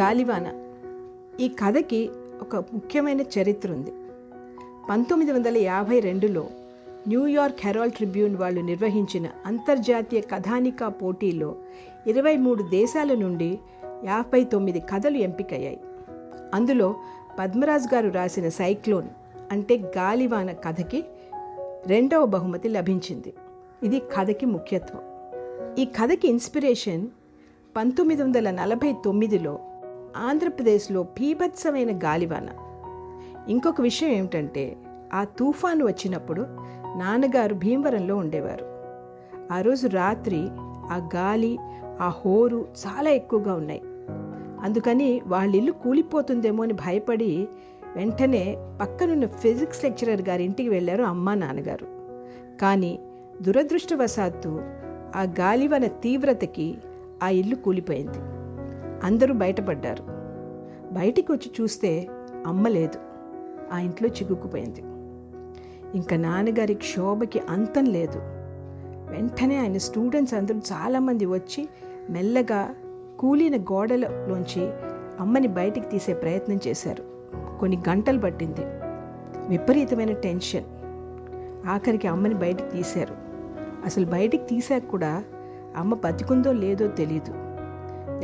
గాలివాన. ఈ కథకి ఒక ముఖ్యమైన చరిత్ర ఉంది. పంతొమ్మిది వందల యాభై రెండులో న్యూయార్క్ హెరాల్డ్ ట్రిబ్యూన్ వాళ్ళు నిర్వహించిన అంతర్జాతీయ కథానికా పోటీలో ఇరవై మూడు దేశాల నుండి యాభై తొమ్మిది కథలు ఎంపికయ్యాయి. అందులో పద్మరాజ్ గారు రాసిన సైక్లోన్ అంటే గాలివాన కథకి రెండవ బహుమతి లభించింది. ఇది కథకి ముఖ్యత్వం. ఈ కథకి ఇన్స్పిరేషన్ పంతొమ్మిది వందల నలభై తొమ్మిదిలో ఆంధ్రప్రదేశ్లో పీభత్సమైన గాలివాన. ఇంకొక విషయం ఏమిటంటే ఆ తుఫాను వచ్చినప్పుడు నాన్నగారు భీమవరంలో ఉండేవారు. ఆ రోజు రాత్రి ఆ గాలి ఆ హోరు చాలా ఎక్కువగా ఉన్నాయి. అందుకని వాళ్ళ ఇల్లు కూలిపోతుందేమో అని భయపడి వెంటనే పక్కనున్న ఫిజిక్స్ లెక్చరర్ గారి ఇంటికి వెళ్ళారు అమ్మ నాన్నగారు. కానీ దురదృష్టవశాత్తు ఆ గాలివన తీవ్రతకి ఆ ఇల్లు కూలిపోయింది. అందరూ బయటపడ్డారు. బయటికి వచ్చి చూస్తే అమ్మ లేదు. ఆ ఇంట్లో చిగుక్కుపోయింది. ఇంకా నాన్నగారి క్షోభకి అంతం లేదు. వెంటనే ఆయన స్టూడెంట్స్ అందరూ చాలామంది వచ్చి మెల్లగా కూలిన గోడలలోంచి అమ్మని బయటికి తీసే ప్రయత్నం చేశారు. కొన్ని గంటలు పట్టింది. విపరీతమైన టెన్షన్. ఆఖరికి అమ్మని బయటికి తీశారు. అసలు బయటికి తీసాక కూడా అమ్మ బతికుందో లేదో తెలీదు.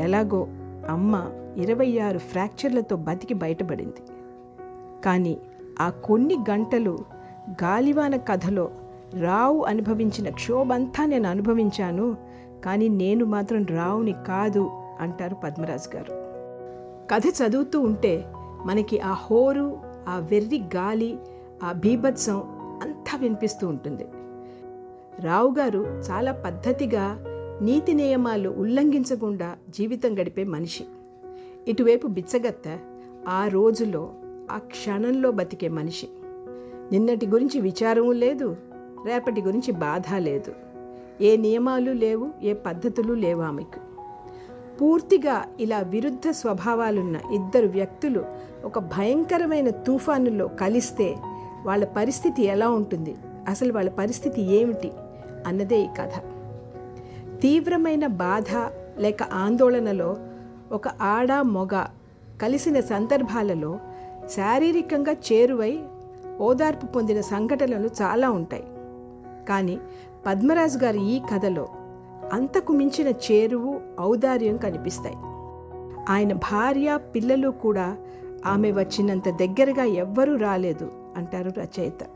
ఎలాగో అమ్మ ఇరవై ఆరు ఫ్రాక్చర్లతో బతికి బయటపడింది. కానీ ఆ కొన్ని గంటలు గాలివాన కథలో రావు అనుభవించిన క్షోభంతా నేను అనుభవించాను కానీ నేను మాత్రం రావుని కాదు అంటారు పద్మరాజు గారు. కథ చదువుతూ ఉంటే మనకి ఆ హోరు ఆ వెర్రి గాలి ఆ బీభత్సం అంతా వినిపిస్తూ ఉంటుంది. రావు గారు చాలా పద్ధతిగా నీతి నియమాలు ఉల్లంఘించకుండా జీవితం గడిపే మనిషి. ఇటువైపు బిచ్చగత్త ఆ రోజులో ఆ క్షణంలో బతికే మనిషి. నిన్నటి గురించి విచారము లేదు రేపటి గురించి బాధ లేదు. ఏ నియమాలు లేవు ఏ పద్ధతులు లేవు ఆమెకు. పూర్తిగా ఇలా విరుద్ధ స్వభావాలున్న ఇద్దరు వ్యక్తులు ఒక భయంకరమైన తుఫానులో కలిస్తే వాళ్ళ పరిస్థితి ఎలా ఉంటుంది? అసలు వాళ్ళ పరిస్థితి ఏమిటి? అన్నదే ఈ కథ. తీవ్రమైన బాధ లేక ఆందోళనలో ఒక ఆడ మొగ కలిసిన సందర్భాలలో శారీరకంగా చేరువై ఓదార్పు పొందిన సంఘటనలు చాలా ఉంటాయి. కానీ పద్మరాజు గారి ఈ కథలో అంతకు మించిన చేరువు ఔదార్యం కనిపిస్తాయి. ఆయన భార్య పిల్లలు కూడా ఆమె వచ్చినంత దగ్గరగా ఎవ్వరూ రాలేదు అంటారు రచయిత.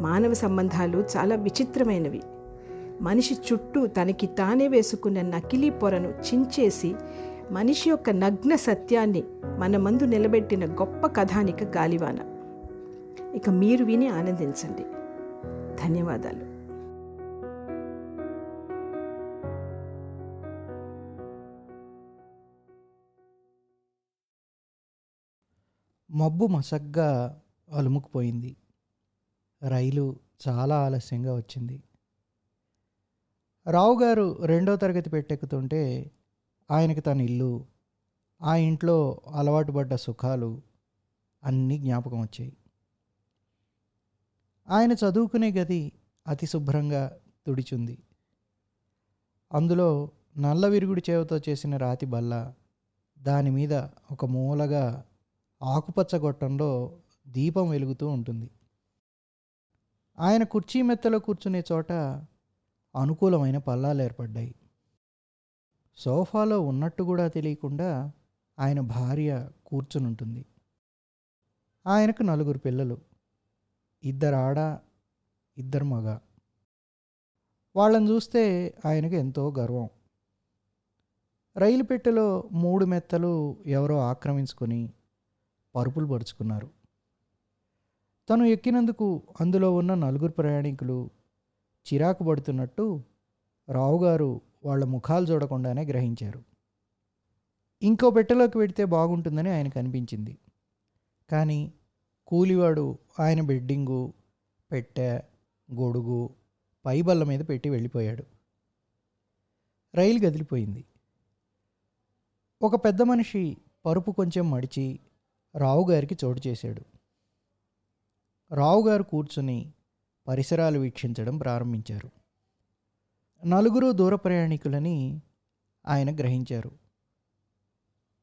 మానవ సంబంధాలు చాలా విచిత్రమైనవి. మనిషి చుట్టూ తనకి తానే వేసుకున్న నకిలీ పొరను చించేసి మనిషి యొక్క నగ్న సత్యాన్ని మన మందు నిలబెట్టిన గొప్ప కథానిక గాలివాన. ఇక మీరు విని ఆనందించండి. ధన్యవాదాలు. మబ్బు మసగ్గా అలుముకుపోయింది. రైలు చాలా ఆలస్యంగా వచ్చింది. రావు గారు రెండో తరగతి పెట్టెక్కుతుంటే ఆయనకి తన ఇల్లు ఆ ఇంట్లో అలవాటు పడ్డ సుఖాలు అన్నీ జ్ఞాపకం వచ్చాయి. ఆయన చదువుకునే గది అతి శుభ్రంగా తుడిచుంది. అందులో నల్ల విరుగుడి చేవతో చేసిన రాతి బల్ల దాని మీద ఒక మూలగా ఆకుపచ్చ గొట్టంలో దీపం వెలుగుతూ ఉంటుంది. ఆయన కుర్చీ మెత్తలో కూర్చునే చోట అనుకూలమైన పల్లాలు ఏర్పడ్డాయి. సోఫాలో ఉన్నట్టు కూడా తెలియకుండా ఆయన భార్య కూర్చునుంటుంది. ఆయనకు నలుగురు పిల్లలు. ఇద్దరు ఆడ ఇద్దరు మగ. వాళ్ళని చూస్తే ఆయనకు ఎంతో గర్వం. రైలు పెట్టెలో మూడు మెత్తలు ఎవరో ఆక్రమించుకొని పరుపులు పరుచుకున్నారు. తను ఎక్కినందుకు అందులో ఉన్న నలుగురు ప్రయాణికులు చిరాకు పడుతున్నట్టు రావుగారు వాళ్ళ ముఖాలు చూడకుండానే గ్రహించారు. ఇంకో పెట్టెలోకి పెడితే బాగుంటుందని ఆయనకు అనిపించింది. కానీ కూలివాడు ఆయన బెడ్డింగు పెట్టె గొడుగు పైబల్ల మీద పెట్టి వెళ్ళిపోయాడు. రైలు గదిలిపోయింది. ఒక పెద్ద మనిషి పరుపు కొంచెం మడిచి రావుగారికి చోటు చేశాడు. రావుగారు కూర్చుని పరిసరాలు వీక్షించడం ప్రారంభించారు. నలుగురు దూర ప్రయాణికులని ఆయన గ్రహించారు.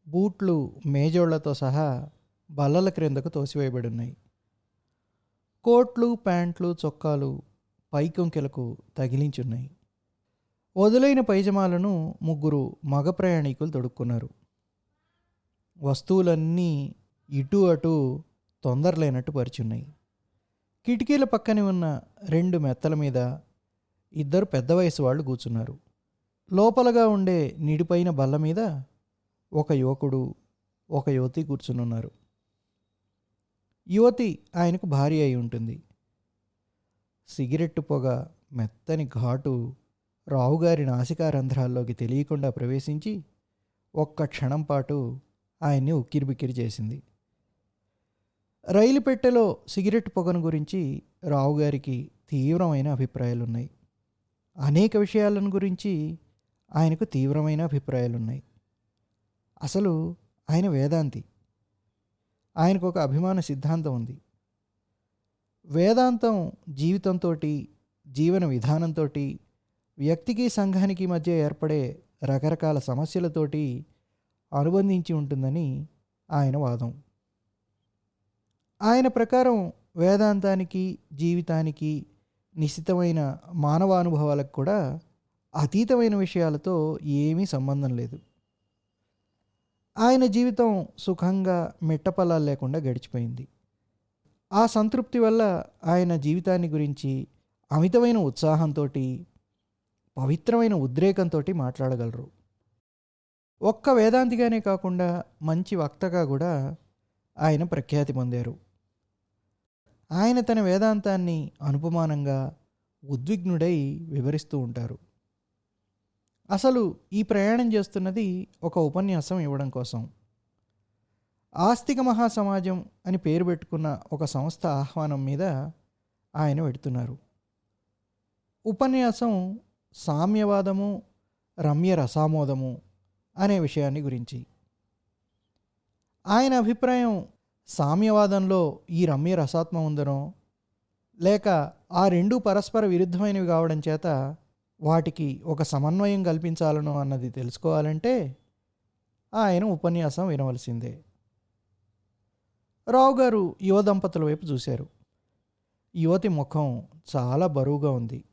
బూట్లు మేజోళ్ళతో సహా బల్లల క్రిందకు తోసివేయబడి ఉన్నాయి కోట్లు ప్యాంట్లు చొక్కాలు పైకొంకెలకు తగిలించున్నాయి. వదులైన పైజమాలను ముగ్గురు మగ ప్రయాణికులు తొడుక్కున్నారు. వస్తువులన్నీ ఇటు అటు తొందరలేనట్టు పరిచున్నాయి. కిటికీల పక్కనే ఉన్న రెండు మెత్తల మీద ఇద్దరు పెద్ద వయసు వాళ్ళు కూర్చున్నారు. లోపలగా ఉండే నిడిపైన బల్ల మీద ఒక యువకుడు ఒక యువతి కూర్చునున్నారు. యువతి ఆయనకు భార్య అయి ఉంటుంది. సిగరెట్టు పొగ మెత్తని ఘాటు రావుగారి నాసికారంధ్రాల్లోకి తెలియకుండా ప్రవేశించి ఒక్క క్షణం పాటు ఆయన్ని ఉక్కిరిబిక్కిరి చేసింది. రైలు పెట్టెలో సిగరెట్ పొగను గురించి రావుగారికి తీవ్రమైన అభిప్రాయాలున్నాయి. అనేక విషయాలను గురించి ఆయనకు తీవ్రమైన అభిప్రాయాలున్నాయి. అసలు ఆయన వేదాంతి. ఆయనకు ఒక అభిమాన సిద్ధాంతం ఉంది. వేదాంతం జీవితంతో జీవన విధానంతో వ్యక్తికి సంఘానికి మధ్య ఏర్పడే రకరకాల సమస్యలతోటి అనుబంధించి ఉంటుందని ఆయన వాదం. ఆయన ప్రకారం వేదాంతానికి జీవితానికి నిశ్చితమైన మానవానుభవాలకు కూడా అతీతమైన విషయాలతో ఏమీ సంబంధం లేదు. ఆయన జీవితం సుఖంగా మిట్టపల్లాలు లేకుండా గడిచిపోయింది. ఆ సంతృప్తి వల్ల ఆయన జీవితాన్ని గురించి అమితమైన ఉత్సాహంతో పవిత్రమైన ఉద్రేకంతో మాట్లాడగలరు. ఒక్క వేదాంతిగానే కాకుండా మంచి వక్తగా కూడా ఆయన ప్రఖ్యాతి పొందారు. ఆయన తన వేదాంతాన్ని అనుపమానంగా ఉద్విగ్నుడై వివరిస్తూ ఉంటారు. అసలు ఈ ప్రయాణం చేస్తున్నది ఒక ఉపన్యాసం ఇవ్వడం కోసం. ఆస్తిక మహాసమాజం అని పేరు పెట్టుకున్న ఒక సంస్థ ఆహ్వానం మీద ఆయన పెడుతున్నారు ఉపన్యాసం సామ్యవాదము రమ్య రసామోదము అనే విషయాన్ని గురించి. ఆయన అభిప్రాయం సామ్యవాదంలో ఈ రమ్య రసాత్మ ఉందనో లేక ఆ రెండు పరస్పర విరుద్ధమైనవి కావడం చేత వాటికి ఒక సమన్వయం కల్పించాలనో అన్నది తెలుసుకోవాలంటే ఆయన ఉపన్యాసం వినవలసిందే. రావు గారు యువ దంపతుల వైపు చూశారు. యువతి ముఖం చాలా బరువుగా ఉంది.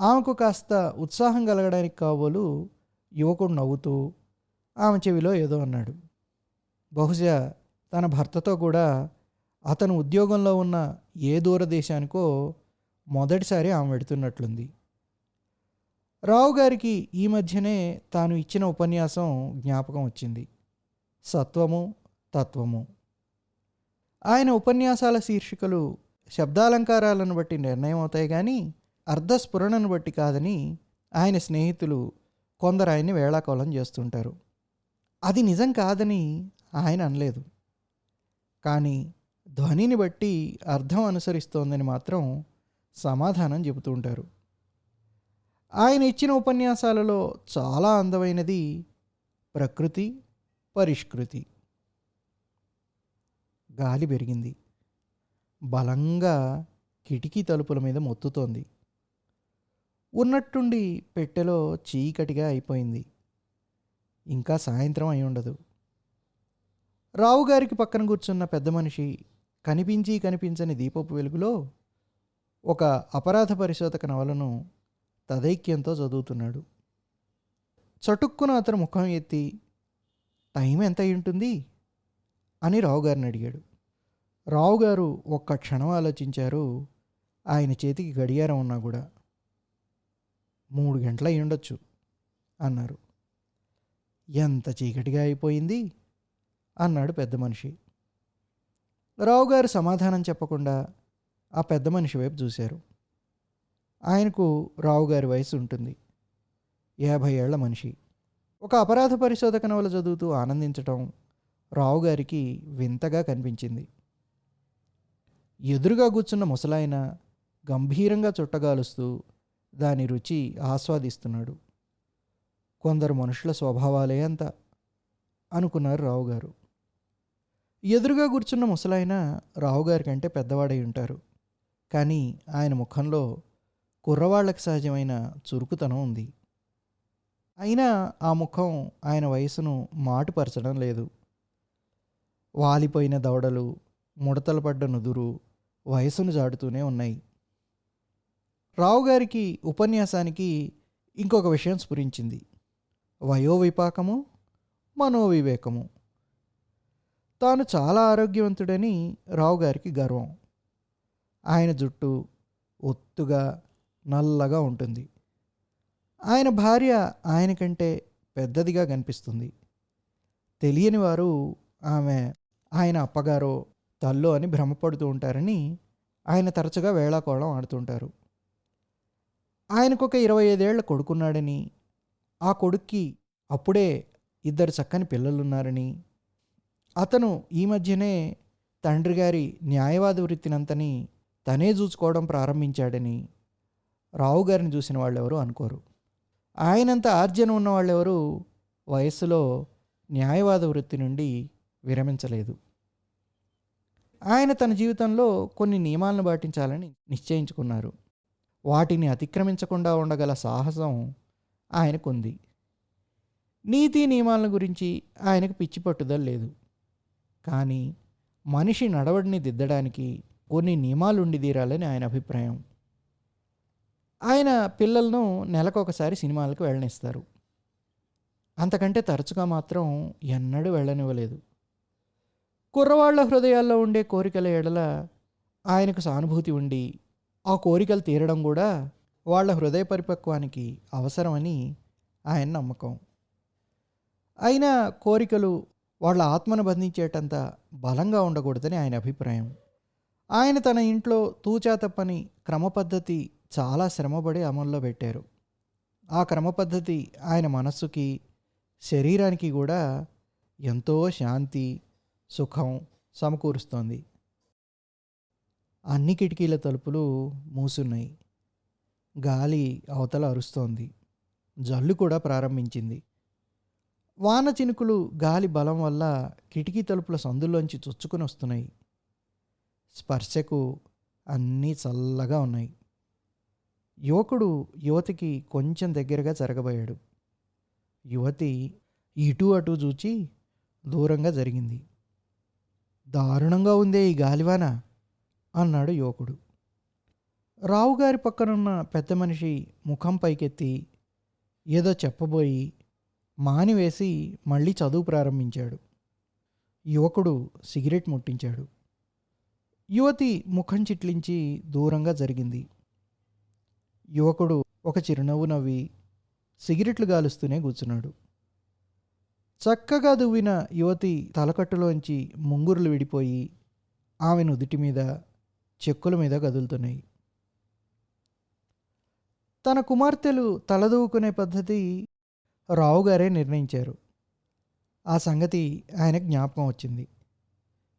ఆమెకు కాస్త ఉత్సాహం కలగడానికి కాబోలు యువకుడు నవ్వుతూ ఆమె చెవిలో ఏదో అన్నాడు. బహుశా తన భర్తతో కూడా అతను ఉద్యోగంలో ఉన్న ఏ దూరదేశానికో మొదటిసారి ఆమె వెడుతున్నట్లుంది. రావు గారికి ఈ మధ్యనే తాను ఇచ్చిన ఉపన్యాసం జ్ఞాపకం వచ్చింది. సత్వము తత్వము. ఆయన ఉపన్యాసాల శీర్షికలు శబ్దాలంకారాలను బట్టి నిర్ణయం అవుతాయి కానీ అర్ధస్ఫురణను బట్టి కాదని ఆయన స్నేహితులు కొందరు ఆయన్ని వేళాకోళం చేస్తుంటారు. అది నిజం కాదని ఆయన అనలేదు. కానీ ధ్వనిని బట్టి అర్థం అనుసరిస్తోందని మాత్రం సమాధానం చెబుతూ ఉంటారు. ఆయన ఇచ్చిన ఉపన్యాసాలలో చాలా అందమైనది ప్రకృతి పరిష్కృతి. గాలి పెరిగింది. బలంగా కిటికీ తలుపుల మీద మొత్తుతోంది. ఉన్నట్టుండి పెట్టెలో చీకటిగా అయిపోయింది. ఇంకా సాయంత్రం అయి ఉండదు. రావుగారికి పక్కన కూర్చున్న పెద్ద మనిషి కనిపించి కనిపించని దీపపు వెలుగులో ఒక అపరాధ పరిశోధక నవలను తదైక్యంతో చదువుతున్నాడు. చటుక్కున అతను ముఖం ఎత్తి టైం ఎంత అయి ఉంటుంది? అని రావు గారిని అడిగాడు. రావుగారు ఒక్క క్షణం ఆలోచించారు. ఆయన చేతికి గడియారం ఉన్నా కూడా మూడు గంటలు అయి ఉండొచ్చు అన్నారు. ఎంత చీకటిగా అయిపోయింది? అన్నాడు పెద్ద మనిషి. రావు గారు సమాధానం చెప్పకుండా ఆ పెద్ద మనిషి వైపు చూశారు. ఆయనకు రావు గారి వయసు ఉంటుంది. యాభై ఏళ్ళ మనిషి. ఒక అపరాధ పరిశోధక నవల చదువుతూ ఆనందించటం రావు గారికి వింతగా కనిపించింది. ఎదురుగా కూర్చున్న ముసలాయన గంభీరంగా చుట్టగాలుస్తూ దాని రుచి ఆస్వాదిస్తున్నాడు. కొందరు మనుషుల స్వభావాలే అంత అనుకున్నారు రావు గారు ఎదురుగా కూర్చున్న ముసలాయన రావుగారి కంటే పెద్దవాడై ఉంటారు. కానీ ఆయన ముఖంలో కుర్రవాళ్ళకు సహజమైన చురుకుతనం ఉంది. అయినా ఆ ముఖం ఆయన వయసును మాటుపరచడం లేదు. వాలిపోయిన దవడలు ముడతలు పడ్డ నుదురు వయసును జాడుతూనే ఉన్నాయి. రావుగారికి ఉపన్యాసానికి ఇంకొక విషయం స్ఫురించింది. వయోవిపాకము మనోవివేకము. తాను చాలా ఆరోగ్యవంతుడని రావు గారికి గర్వం. ఆయన జుట్టు ఒత్తుగా నల్లగా ఉంటుంది. ఆయన భార్య ఆయన కంటే పెద్దదిగా కనిపిస్తుంది. తెలియని వారు ఆమె ఆయన అప్పగారో తల్లో అని భ్రమపడుతూ ఉంటారని ఆయన తరచుగా వేళాకోళం ఆడుతుంటారు ఆయనకొక ఇరవై ఐదేళ్ళ కొడుకున్నాడని ఆ కొడుక్కి అప్పుడే ఇద్దరు చక్కని పిల్లలున్నారని అతను ఈ మధ్యనే తండ్రి గారి న్యాయవాద వృత్తినంతని తనే చూసుకోవడం ప్రారంభించాడని రావు గారిని చూసిన వాళ్ళెవరు అనుకోరు. ఆయనంత ఆర్జన ఉన్న వాళ్ళెవరు వయస్సులో న్యాయవాద వృత్తి నుండి విరమించలేదు. ఆయన తన జీవితంలో కొన్ని నియమాలను పాటించాలని నిశ్చయించుకున్నారు. వాటిని అతిక్రమించకుండా ఉండగల సాహసం ఆయనకుంది. నీతి నియమాల గురించి ఆయనకు పిచ్చి పట్టుదల లేదు. కానీ మనిషి నడవడిని దిద్దడానికి కొన్ని నియమాలు ఉండి తీరాలని ఆయన అభిప్రాయం. ఆయన పిల్లలను నెలకొకసారి సినిమాలకు వెళ్ళనిస్తారు. అంతకంటే తరచుగా మాత్రం ఎన్నడూ వెళ్ళనివ్వలేదు. కుర్రవాళ్ళ హృదయాల్లో ఉండే కోరికల ఎడల ఆయనకు సానుభూతి ఉండి ఆ కోరికలు తీరడం కూడా వాళ్ళ హృదయ పరిపక్వానికి అవసరమని ఆయన నమ్మకం. అయినా కోరికలు వాళ్ళ ఆత్మను బంధించేటంత బలంగా ఉండకూడదని ఆయన అభిప్రాయం. ఆయన తన ఇంట్లో తూచా తప్పని క్రమపద్ధతి చాలా శ్రమపడి అమల్లో పెట్టారు. ఆ క్రమపద్ధతి ఆయన మనస్సుకి శరీరానికి కూడా ఎంతో శాంతి సుఖం సమకూరుస్తోంది. అన్ని కిటికీల తలుపులు మూసున్నాయి. గాలి అవతల అరుస్తోంది. జల్లు కూడా ప్రారంభించింది. వాన చినుకులు గాలి బలం వల్ల కిటికీ తలుపుల సందుల్లోంచి చొచ్చుకొని వస్తున్నాయి. స్పర్శకు అన్నీ చల్లగా ఉన్నాయి. యువకుడు యువతికి కొంచెం దగ్గరగా జరగబోయాడు. యువతి ఇటు అటు చూచి దూరంగా జరిగింది. దారుణంగా ఉందే ఈ గాలివాన అన్నాడు యువకుడు. రావుగారి పక్కనున్న పెద్ద మనిషి ముఖం పైకెత్తి ఏదో చెప్పబోయి మానివేసి మళ్ళీ చదువు ప్రారంభించాడు. యువకుడు సిగరెట్ ముట్టించాడు. యువతి ముఖం చిట్లించి దూరంగా జరిగింది. యువకుడు ఒక చిరునవ్వు నవ్వి సిగరెట్లు గాలుస్తూనే కూర్చున్నాడు. చక్కగా దువ్విన యువతి తలకట్టులోంచి ముంగురులు విడిపోయి ఆమె నుదుటి మీద చెక్కుల మీద కదులుతున్నాయి. తన కుమార్తెలు తలదూకునే పద్ధతి రావుగారే నిర్ణయించారు. ఆ సంగతి ఆయన జ్ఞాపకం వచ్చింది.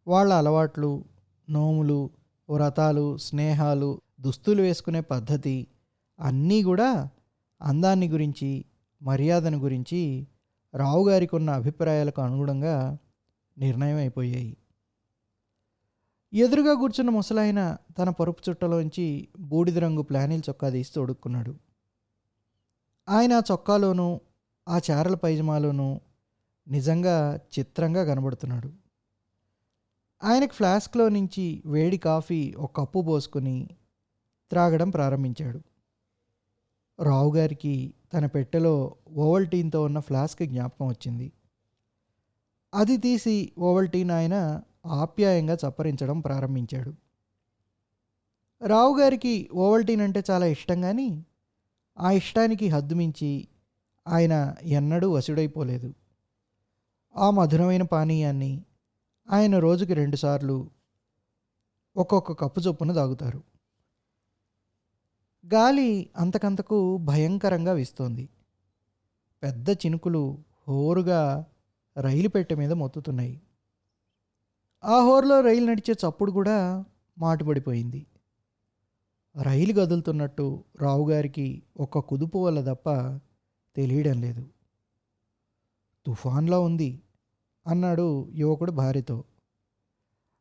వాళ్ళ అలవాట్లు నోములు వ్రతాలు స్నేహాలు దుస్తులు వేసుకునే పద్ధతి అన్నీ కూడా అందాన్ని గురించి మర్యాదను గురించి రావుగారికి ఉన్న అభిప్రాయాలకు అనుగుణంగా నిర్ణయం అయిపోయాయి ఎదురుగా కూర్చున్న ముసలాయన తన పరుపు చుట్టలోంచి బూడిద రంగు ప్లానిల్ చొక్కా తీసి తొడుక్కున్నాడు ఆయన ఆ చొక్కాలోనూ ఆ చారల పైజమాలోనూ నిజంగా చిత్రంగా కనబడుతున్నాడు. ఆయనకు ఫ్లాస్క్లో నుంచి వేడి కాఫీ ఒక కప్పు పోసుకొని త్రాగడం ప్రారంభించాడు. రావుగారికి తన పెట్టెలో ఓవల్టీన్తో ఉన్న ఫ్లాస్క్ జ్ఞాపకం వచ్చింది. అది తీసి ఓవల్టీన్ ఆయన ఆప్యాయంగా చప్పరించడం ప్రారంభించాడు. రావుగారికి ఓవల్టీన్ అంటే చాలా ఇష్టం కానీ ఆ ఇష్టానికి హద్దుమించి ఆయన ఎన్నడూ వశుడైపోలేదు. ఆ మధురమైన పానీయాన్ని ఆయన రోజుకి రెండుసార్లు ఒక్కొక్క కప్పు చొప్పున తాగుతారు. గాలి అంతకంతకు భయంకరంగా వీస్తోంది. పెద్ద చినుకులు హోరుగా రైలు పెట్టె మీద మొత్తుతున్నాయి. ఆ హోరులో రైలు నడిచే చప్పుడు కూడా మాటుపడిపోయింది రైలు కదులుతున్నట్టు రావుగారికి ఒక కుదుపు వల్ల తప్ప తెలియడం లేదు. తుఫాన్లా ఉంది అన్నాడు యువకుడు భార్యతో.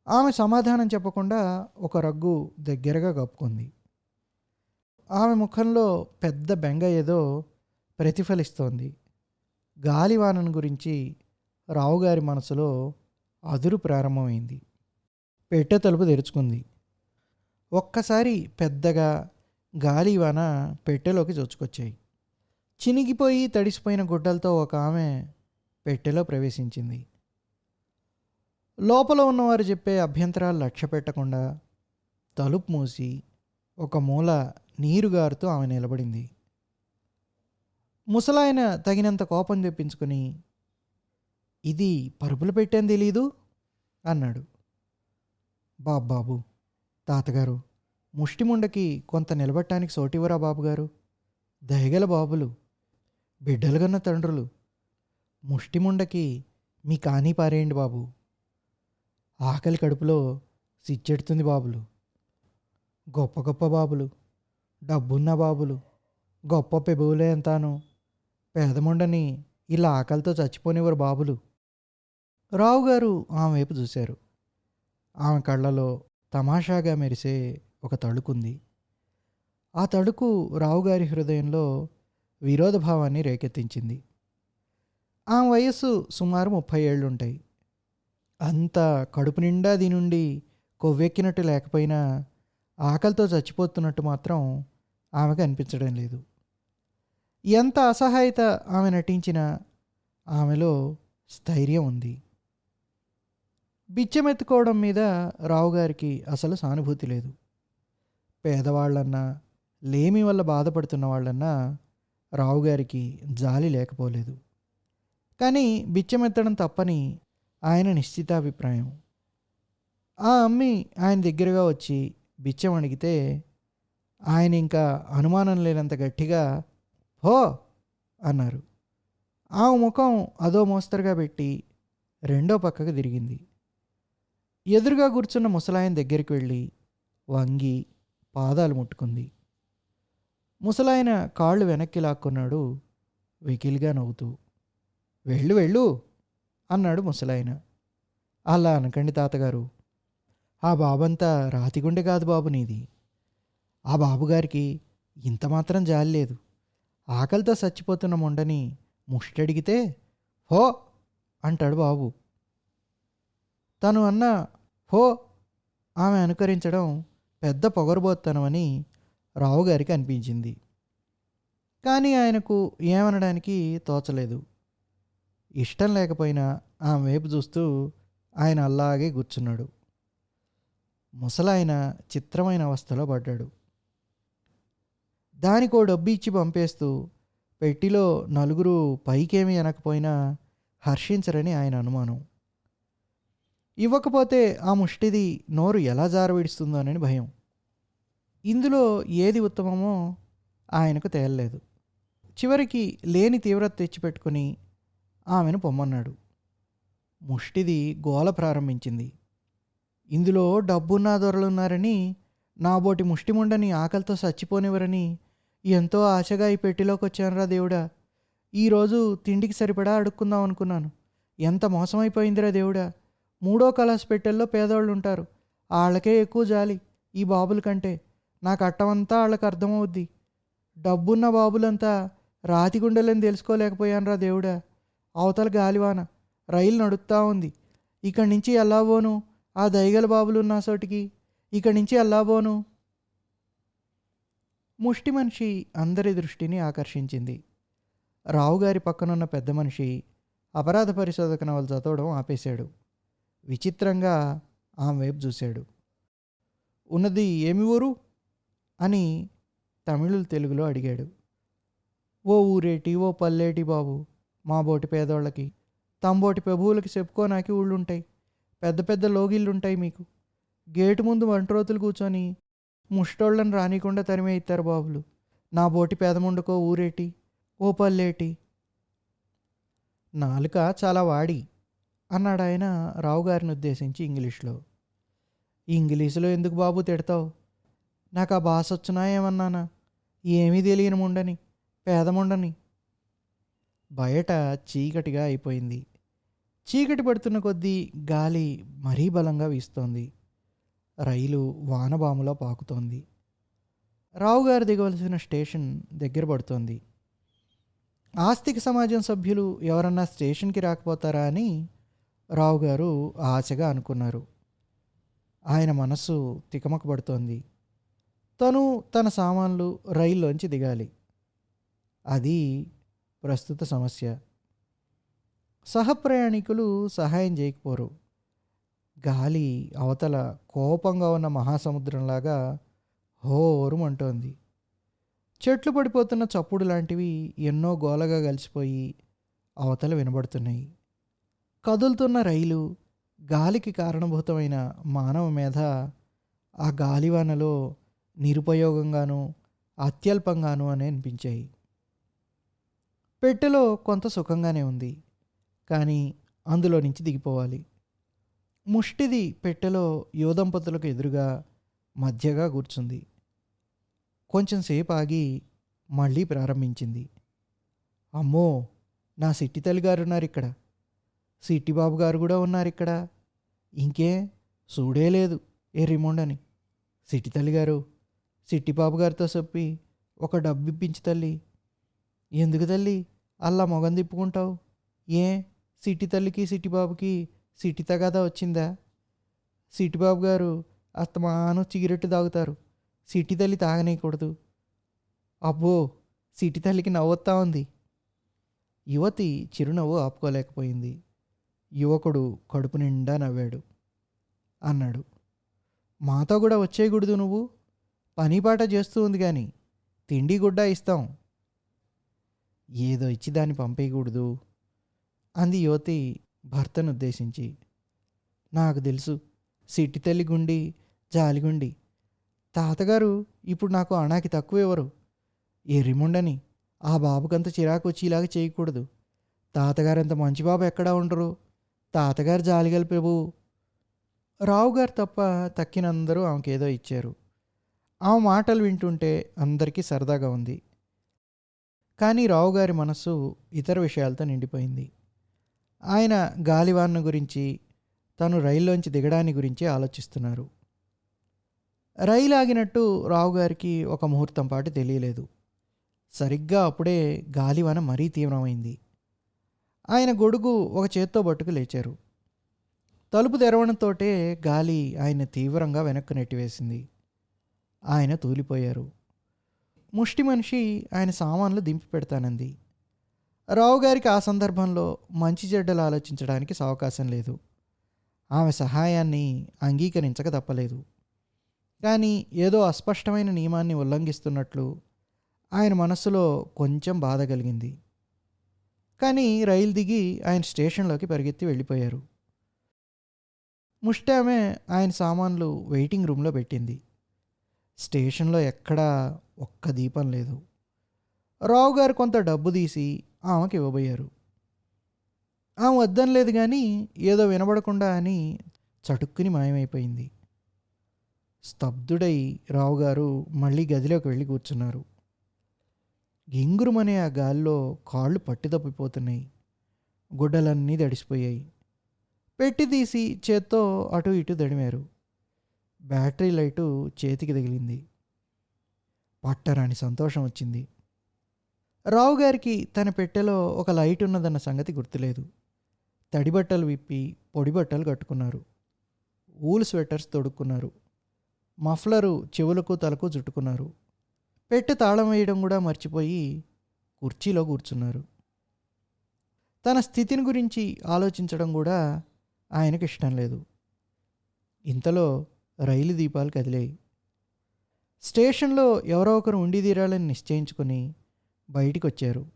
ఆమె సమాధానం చెప్పకుండా ఒక రగ్గు దగ్గరగా కప్పుకుంది. ఆమె ముఖంలో పెద్ద బెంగ ఏదో ప్రతిఫలిస్తోంది. గాలివానను గురించి రావుగారి మనసులో అదురు ప్రారంభమైంది. పెట్టె తలుపు తెరుచుకుంది. ఒక్కసారి పెద్దగా గాలివాన పెట్టెలోకి చొచ్చుకొచ్చాయి చినిగిపోయి తడిసిపోయిన గుడ్డలతో ఒక ఆమె పెట్టెలో ప్రవేశించింది. లోపల ఉన్నవారు చెప్పే అభ్యంతరాలు లక్ష్య పెట్టకుండా తలుపు మూసి ఒక మూల నీరుగారుతూ ఆమె నిలబడింది. ముసలాయన తగినంత కోపం తెప్పించుకుని ఇది పరుపులు పెట్టాను తెలీదు? అన్నాడు. బాబాబు తాతగారు ముష్టిముండకి కొంత నిలబట్టడానికి సోటివరా బాబుగారు? దయగల బాబులు బిడ్డలుగన్న తండ్రులు. ముష్టిముండకి మీ కానీ పారేయండి బాబు. ఆకలి కడుపులో సిచ్చెడుతుంది బాబులు. గొప్ప గొప్ప బాబులు. డబ్బున్న బాబులు. గొప్ప పెబువులే అంతాను పేదముండని ఇలా ఆకలితో చచ్చిపోనివారు బాబులు. రావు గారు ఆమె వైపు చూశారు. ఆమె కళ్ళలో తమాషాగా మెరిసే ఒక తడుకుంది ఆ తడుకు రావుగారి హృదయంలో విరోధభావాన్ని రేకెత్తించింది. ఆ వయస్సు సుమారు ముప్పై ఏళ్ళుంటాయి. అంత కడుపు నిండా దీనుండి కొవ్వెక్కినట్టు లేకపోయినా ఆకలితో చచ్చిపోతున్నట్టు మాత్రం ఆమెకు అనిపించడం లేదు. ఎంత అసహాయత ఆమె నటించినా ఆమెలో స్థైర్యం ఉంది. బిచ్చమెత్తుకోవడం మీద రావుగారికి అసలు సానుభూతి లేదు. పేదవాళ్ళన్నా లేమి వల్ల బాధపడుతున్న వాళ్ళన్నా రావుగారికి జాలి లేకపోలేదు. కానీ బిచ్చమెత్తడం తప్పని ఆయన నిశ్చితాభిప్రాయం. ఆ అమ్మి ఆయన దగ్గరగా వచ్చి బిచ్చం అడిగితే ఆయన ఇంకా అనుమానం లేనంత గట్టిగా హో! అన్నారు. ఆ ముఖం అదో మోస్తరుగా పెట్టి రెండో పక్కకు తిరిగింది. ఎదురుగా కూర్చున్న ముసలాయన దగ్గరికి వెళ్ళి వంగి పాదాలు ముట్టుకుంది. ముసలాయన కాళ్ళు వెనక్కి లాక్కున్నాడు. వెకిలిగా నవ్వుతూ వెళ్ళు వెళ్ళు అన్నాడు ముసలాయన. అలా అనకండి తాతగారు. ఆ బాబంతా రాతిగుండె కాదు బాబు నీది. ఆ బాబుగారికి ఇంత మాత్రం జాలి లేదు. ఆకలితో చచ్చిపోతున్న మొండని ముష్టడిగితే హో అంటాడు బాబు. తను అన్న హో ఆమె అనుకరించడం పెద్ద పొగరబోత్తనమని రావుగారికి అనిపించింది. కానీ ఆయనకు ఏమనడానికి తోచలేదు. ఇష్టం లేకపోయినా ఆమె వైపు చూస్తూ ఆయన అలాగే కూర్చున్నాడు. ముసలాయన చిత్రమైన అవస్థలో పడ్డాడు. దానికో డబ్బు ఇచ్చి పంపేస్తూ పెట్టిలో నలుగురు పైకేమీ అనకపోయినా హర్షించరని ఆయన అనుమానం. ఇవ్వకపోతే ఆ ముష్టిది నోరు ఎలా జారవిడుస్తుందోనని భయం. ఇందులో ఏది ఉత్తమమో ఆయనకు తేలలేదు. చివరికి లేని తీవ్రత తెచ్చిపెట్టుకుని ఆమెను పొమ్మన్నాడు. ముష్టిది గోల ప్రారంభించింది. ఇందులో డబ్బున్న దొరలున్నారని నాబోటి ముష్టిముండని ఆకలితో చచ్చిపోనివరని ఎంతో ఆశగా ఈ పెట్టిలోకి వచ్చానురా దేవుడా. ఈరోజు తిండికి సరిపడా అడుక్కుందాం అనుకున్నాను. ఎంత మోసమైపోయిందిరా దేవుడా. మూడో కలాస్ పెట్టెల్లో పేదవాళ్ళు ఉంటారు వాళ్ళకే ఎక్కువ జాలి ఈ బాబుల కంటే. నాకు అట్టమంతా వాళ్ళకి అర్థమవుద్ది. డబ్బున్న బాబులంతా రాతి గుండెలని తెలుసుకోలేకపోయానురా దేవుడా. అవతల గాలివాన రైలు నడుస్తూ ఉంది. ఇక్కడి నుంచి ఎలా పోను? ఆ దయగల బాబులు ఉన్న చోటికి ఇక్కడి నుంచి ఎలా పోను? ముష్టి మనిషి అందరి దృష్టిని ఆకర్షించింది. రావుగారి పక్కనున్న పెద్ద మనిషి అపరాధ పరిశోధక నవలు చదవడం ఆపేశాడు. విచిత్రంగా ఆమె వైపు చూశాడు. ఉన్నది ఏమి ఊరు? అని తమిళులు తెలుగులో అడిగాడు. ఓ ఊరేటి ఓ పల్లేటి బాబు మా బోటి పేదోళ్ళకి తంబోటి ప్రభువులకి చెప్పుకోనాకి ఊళ్ళుంటాయి. పెద్ద పెద్ద లోగిళ్ళుంటాయి మీకు. గేటు ముందు వంటరోతులు కూర్చొని ముష్టోళ్ళని రానికుండా తరిమే ఇస్తారు బాబులు. నా బోటి పేదముండుకో ఊరేటి ఓ పల్లేటి. నాలుక చాలా వాడి అన్నాడు ఆయన రావుగారిని ఉద్దేశించి ఇంగ్లీష్లో. ఇంగ్లీషులో ఎందుకు బాబు తిడతావు? నాకు ఆ భాష వచ్చినా ఏమన్నానా? ఏమీ తెలియని ముండని పేదముండని. బయట చీకటిగా అయిపోయింది. చీకటి పడుతున్న కొద్దీ గాలి మరీ బలంగా వీస్తోంది. రైలు వానబాములో పాకుతోంది. రావుగారు దిగవలసిన స్టేషన్ దగ్గర పడుతోంది. ఆస్తిక సమాజం సభ్యులు ఎవరన్నా స్టేషన్కి రాకపోతారా అని రావుగారు ఆశగా అనుకున్నారు. ఆయన మనసు తికమకబడుతోంది తను తన సామాన్లు రైల్లోంచి దిగాలి. అది ప్రస్తుత సమస్య. సహప్రయాణికులు సహాయం చేయకపోరు. గాలి అవతల కోపంగా ఉన్న మహాసముద్రంలాగా హోరుమంటోంది. చెట్లు పడిపోతున్న చప్పుడు లాంటివి ఎన్నో గోలగా కలిసిపోయి అవతల వినబడుతున్నాయి. కదులుతున్న రైలు గాలికి కారణభూతమైన మానవ మీద ఆ గాలివానలో నిరుపయోగంగాను అత్యల్పంగాను అని అనిపించాయి. పెట్టెలో కొంత సుఖంగానే ఉంది కానీ అందులో నుంచి దిగిపోవాలి. ముష్టిది పెట్టెలో యువదంపతులకు ఎదురుగా మధ్యగా కూర్చుంది. కొంచెంసేపు ఆగి మళ్ళీ ప్రారంభించింది. అమ్మో! నా సిట్టి తల్లి గారు ఉన్నారు ఇక్కడ సిట్టి బాబు గారు కూడా ఉన్నారు ఇక్కడ ఇంకే చూడే లేదు ఏ రిమోండ్ అని సిట్టి తల్లి గారు సిట్టి బాబు గారితో చెప్పి ఒక డబ్బు ఇప్పించి తల్లి. ఎందుకు తల్లి? అలా మొగం తిప్పుకుంటావు? ఏ? సిటి తల్లికి సిట్టి బాబుకి తగాదా వచ్చిందా? సిట్టిబాబు గారు అస్తమానం సిగరెట్ తాగుతారు. సిటీ తల్లి తాగనేయకూడదు. అబ్బో! సిటి తల్లికి నవ్వొత్తా ఉంది. యువతి చిరునవ్వు ఆపుకోలేకపోయింది. యువకుడు కడుపు నిండా నవ్వాడు. అన్నాడు మాతో కూడా వచ్చేయకూడదు నువ్వు. పనిపాట చేస్తూ ఉంది కానీ తిండి గుడ్డ ఇస్తాం. ఏదో ఇచ్చి దాన్ని పంపేయకూడదు అంది యువతి భర్తను ఉద్దేశించి. నాకు తెలుసు సిట్టి తల్లి గుండి జాలిగుండి తాతగారు ఇప్పుడు నాకు అణాకి తక్కువ ఎవరు? ఎర్రిముండని ఆ బాబుకంత చిరాకు వచ్చేలాగా చేయకూడదు. తాతగారంత మంచి బాబు ఎక్కడా ఉండరు. తాతగారు జాలిగల ప్రభు రావు గారు తప్ప తక్కినందరూ ఆమెకేదో ఇచ్చారు. ఆమె మాటలు వింటుంటే అందరికీ సరదాగా ఉంది. కానీ రావు గారి మనస్సు ఇతర విషయాలతో నిండిపోయింది. ఆయన గాలివాన గురించి తను రైల్లోంచి దిగడాన్ని గురించి ఆలోచిస్తున్నారు. రైలు ఆగినట్టు రావు గారికి ఒక ముహూర్తం పాటు తెలియలేదు. సరిగ్గా అప్పుడే గాలివాన మరీ తీవ్రమైంది. ఆయన గొడుగు ఒక చేత్తో పట్టుకు లేచారు. తలుపు తెరవడంతోటే గాలి ఆయన తీవ్రంగా వెనక్కు నెట్టివేసింది. ఆయన తూలిపోయారు. ముష్టి మనిషి ఆయన సామాన్లు దింపి పెడతానంది. రావు గారికి ఆ సందర్భంలో మంచి చెడ్డలు ఆలోచించడానికి అవకాశం లేదు. ఆమె సహాయాన్ని అంగీకరించక తప్పలేదు. కానీ ఏదో అస్పష్టమైన నియమాన్ని ఉల్లంఘిస్తున్నట్లు ఆయన మనస్సులో కొంచెం బాధ కలిగింది. కానీ రైలు దిగి ఆయన స్టేషన్లోకి పరిగెత్తి వెళ్ళిపోయారు. ముష్టామె ఆయన సామాన్లు వెయిటింగ్ రూమ్లో పెట్టింది. స్టేషన్లో ఎక్కడా ఒక్క దీపం లేదు. రావు గారు కొంత డబ్బు తీసి ఆమెకి ఇవ్వబోయారు. ఆమె వద్దని లేదు కానీ ఏదో వినబడకుండా అని చటుక్కుని మాయమైపోయింది. స్తబ్దుడై రావు గారు మళ్ళీ గదిలోకి వెళ్ళి కూర్చున్నారు. గింగురుమనే ఆ గాల్లో కాళ్ళు పట్టితప్పిపోతున్నాయి. గుడ్డలన్నీ దడిసిపోయాయి పెట్టి తీసి చేత్తో అటు ఇటు దడిమారు బ్యాటరీ లైటు చేతికి తగిలింది. పట్టరాని సంతోషం వచ్చింది. రావు గారికి తన పెట్టెలో ఒక లైట్ ఉన్నదన్న సంగతి గుర్తులేదు. తడి బట్టలు విప్పి పొడి బట్టలు కట్టుకున్నారు. Wool sweaters తొడుక్కున్నారు. మఫ్లరు చెవులకు తలకు చుట్టుకున్నారు. పెట్టె తాళం వేయడం కూడా మర్చిపోయి కుర్చీలో కూర్చున్నారు. తన స్థితిని గురించి ఆలోచించడం కూడా ఆయనకు ఇష్టం లేదు. ఇంతలో రైలు దీపాలు కదిలాయి. స్టేషన్లో ఎవరో ఒకరు ఉండి తీరాలని నిశ్చయించుకొని బయటికి వచ్చారు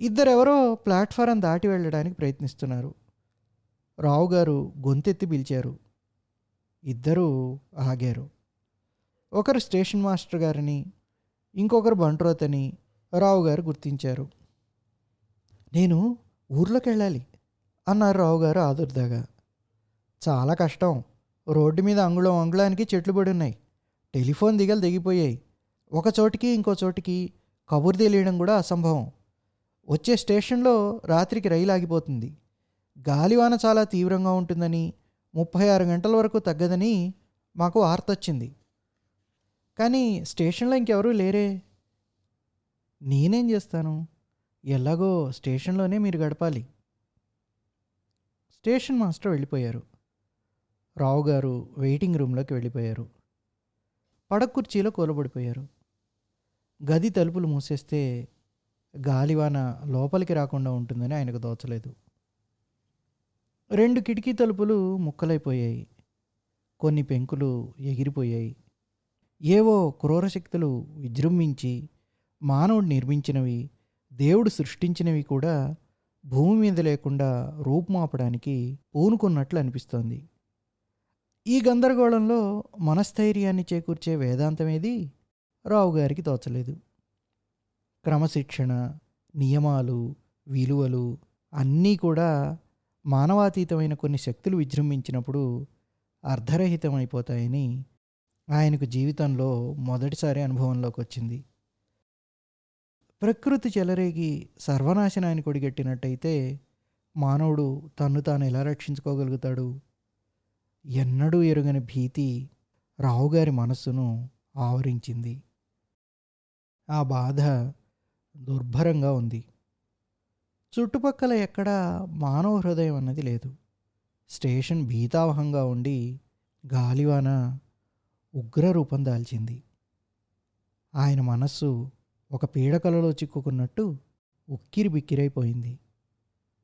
ఇద్దరెవరో ప్లాట్ఫారం దాటి వెళ్ళడానికి ప్రయత్నిస్తున్నారు. రావు గారు గొంతెత్తి పిలిచారు. ఇద్దరూ ఆగారు. ఒకరు స్టేషన్ మాస్టర్ గారిని ఇంకొకరు బంట్రోతని రావు గారు గుర్తించారు. నేను ఊర్లోకి వెళ్ళాలి అన్నారు రావు గారు ఆదుర్దాగా. చాలా కష్టం. రోడ్డు మీద అంగుళం అంగుళానికి చెట్లు పడి ఉన్నాయి. టెలిఫోన్ దిగలు దిగిపోయాయి ఒక చోటికి ఇంకో చోటికి కబురు తెలియడం కూడా అసంభవం. వచ్చే స్టేషన్లో రాత్రికి రైలు ఆగిపోతుంది. గాలివాన చాలా తీవ్రంగా ఉంటుందని ముప్పై ఆరు గంటల వరకు తగ్గదని మాకు వార్త వచ్చింది కానీ స్టేషన్లో ఇంకెవరూ లేరే. నేనేం చేస్తాను? ఎలాగో స్టేషన్లోనే మీరు గడపాలి. స్టేషన్ మాస్టర్ వెళ్ళిపోయారు. రావు గారు వెయిటింగ్ రూమ్లోకి వెళ్ళిపోయారు. పడక కుర్చీలో కూలబడిపోయారు. గది తలుపులు మూసేస్తే గాలివాన లోపలికి రాకుండా ఉంటుందని ఆయనకు దోచలేదు రెండు కిటికీ తలుపులు ముక్కలైపోయాయి. కొన్ని పెంకులు ఎగిరిపోయాయి. ఏవో క్రూరశక్తులు విజృంభించి మానవుడు నిర్మించినవి దేవుడు సృష్టించినవి కూడా భూమి మీద లేకుండా రూపుమాపడానికి పూనుకున్నట్లు అనిపిస్తోంది. ఈ గందరగోళంలో మనస్థైర్యాన్ని చేకూర్చే వేదాంతమేది? రావు గారికి తోచలేదు. క్రమశిక్షణ నియమాలు విలువలు అన్నీ కూడా మానవాతీతమైన కొన్ని శక్తులు విజృంభించినప్పుడు అర్ధరహితమైపోతాయని ఆయనకు జీవితంలో మొదటిసారి అనుభవంలోకి వచ్చింది. ప్రకృతి చెలరేగి సర్వనాశనాన్ని కొడిగట్టినట్టయితే మానవుడు తన్ను తాను ఎలా రక్షించుకోగలుగుతాడు? ఎన్నడూ ఎరుగని భీతి రావుగారి మనస్సును ఆవరించింది. ఆ బాధ దుర్భరంగా ఉంది. చుట్టుపక్కల ఎక్కడా మానవ హృదయం అన్నది లేదు. స్టేషన్ భీతావహంగా ఉండి గాలివాన ఉగ్ర రూపం దాల్చింది. ఆయన మనస్సు ఒక పీడకలలో చిక్కుకున్నట్టు ఉక్కిరి బిక్కిరైపోయింది